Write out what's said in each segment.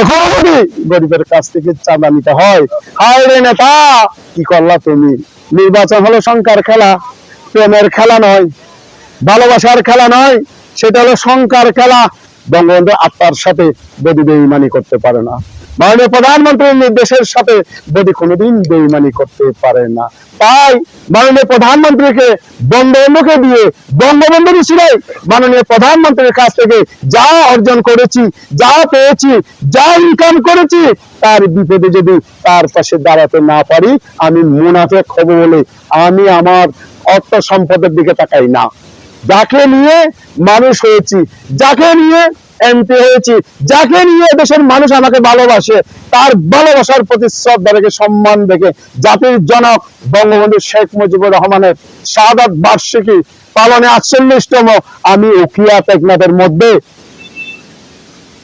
এখন যদি গরিবের কাছ থেকে চাঁদা নিতে হয়। হায় রে নেতা, কি করলা তুমি? নির্বাচন হলো সংকার খেলা, প্রেমের খেলা নয়, ভালোবাসার খেলা নয়, সেটা হলো সংকার খেলা। বঙ্গবন্ধু আত্মার সাথে বদি বেইমানি করতে পারে না। মাননীয় প্রধানমন্ত্রীর নির্দেশের সাথে বদি কোনোদিন বেইমানি করতে পারে না। তাই মাননীয় প্রধানমন্ত্রীকে বঙ্গবন্ধুকে দিয়ে বঙ্গবন্ধুর ছিলেন মাননীয় প্রধানমন্ত্রীর কাছ থেকে যা অর্জন করেছি, যা পেয়েছি, যা ইনকাম করেছি, তার বিপদে যদি তার পাশে দাঁড়াতে না পারি, আমি মুনাফেক হব বলে আমি আমার অর্থ সম্পদের দিকে তাকাই না। যাকে নিয়ে মানুষ হয়েছি, যাকে নিয়ে এমপি হয়েছি, যাকে নিয়ে দেশের মানুষ আমাকে ভালোবাসে, তার ভালোবাসার প্রতি শ্রদ্ধা রেখে, সম্মান রেখে জাতির জনক বঙ্গবন্ধু শেখ মুজিবুর রহমানের শাহাদ বার্ষিকী পালনে আটচল্লিশতম আমি উকিয়া টেকনাথের মধ্যে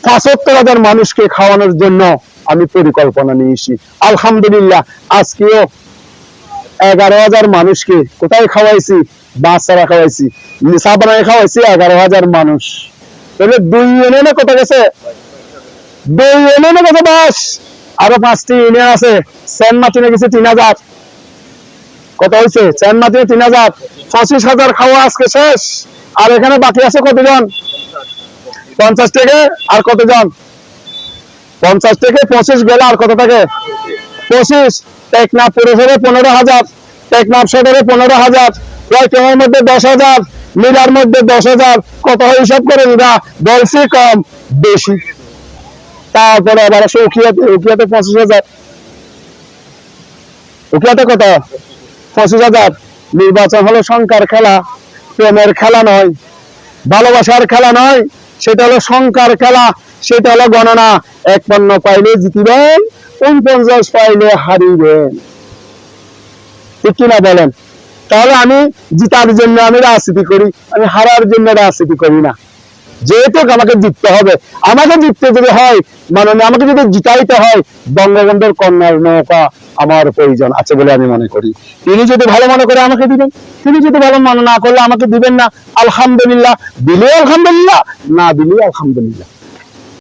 পঁচাত্তর হাজার মানুষকে খাওয়ানোর জন্য আমি পরিকল্পনা নিয়েছি। আলহামদুলিল্লাহ, আজকেও এগারো হাজার মানুষকে কোথায় খাওয়াইছি? বাচ্চারা খাওয়াইছি। নিশা বানায় খাওয়াইছি এগারো হাজার মানুষ। তাহলে দুই ইউনিয়নে কত গেছে? দুই ইউনিয়নে কত বাস। আরও পাঁচটি ইউনিয়ন আছে। সেন মাতিনে গেছে তিন হাজার। কত হয়েছে সেন মাতিনে তিন হাজার। পঁচিশ হাজার খাওয়া আজকে শেষ। আর এখানে বাকি আছে কতজন? পঞ্চাশ থেকে আর কতজন? পঞ্চাশ থেকে পঁচিশ গেলে আর কত থাকে? পঁচিশ। টেকনাফ পুরসভে পনেরো হাজার, টেকনাফ সদরে পনেরো হাজার রয়টেমের মধ্যে দশ হাজার, মিলার মধ্যে দশ হাজার। কত হিসাব করে না বলছি কম, বেশি। তারপরে আবার আসে উকিয়াতে উকিয়াতে পঁচিশ হাজার। উকিয়াতে কত? পঁচিশ হাজার। নির্বাচন হলো সংকার খেলা, প্রেমের খেলা নয়, ভালোবাসার খেলা নয়, সেটা হলো সংকার খেলা, সেটা হলো গণনা। এক পণ্য পাইলে জিতিবেন পাইলে হারিবেন? ঠিক কিনা বলেন? তাহলে আমি জিতার জন্য আমি রাজনীতি করি, আমি হারার জন্য রাজনীতি করি না। যেহেতু আমাকে জিততে হবে, আমাকে জিততে যদি হয় মানে আমাকে যদি জিতাইতে হয়, বঙ্গবন্ধুর কন্যার নৌকা আমার প্রয়োজন আছে বলে আমি মনে করি। তিনি যদি ভালো মনে করে আমাকে দিবেন, তিনি যদি ভালো মনে না করলে আমাকে দিবেন না। আলহামদুলিল্লাহ দিলে আলহামদুলিল্লাহ, না দিলে আলহামদুলিল্লাহ।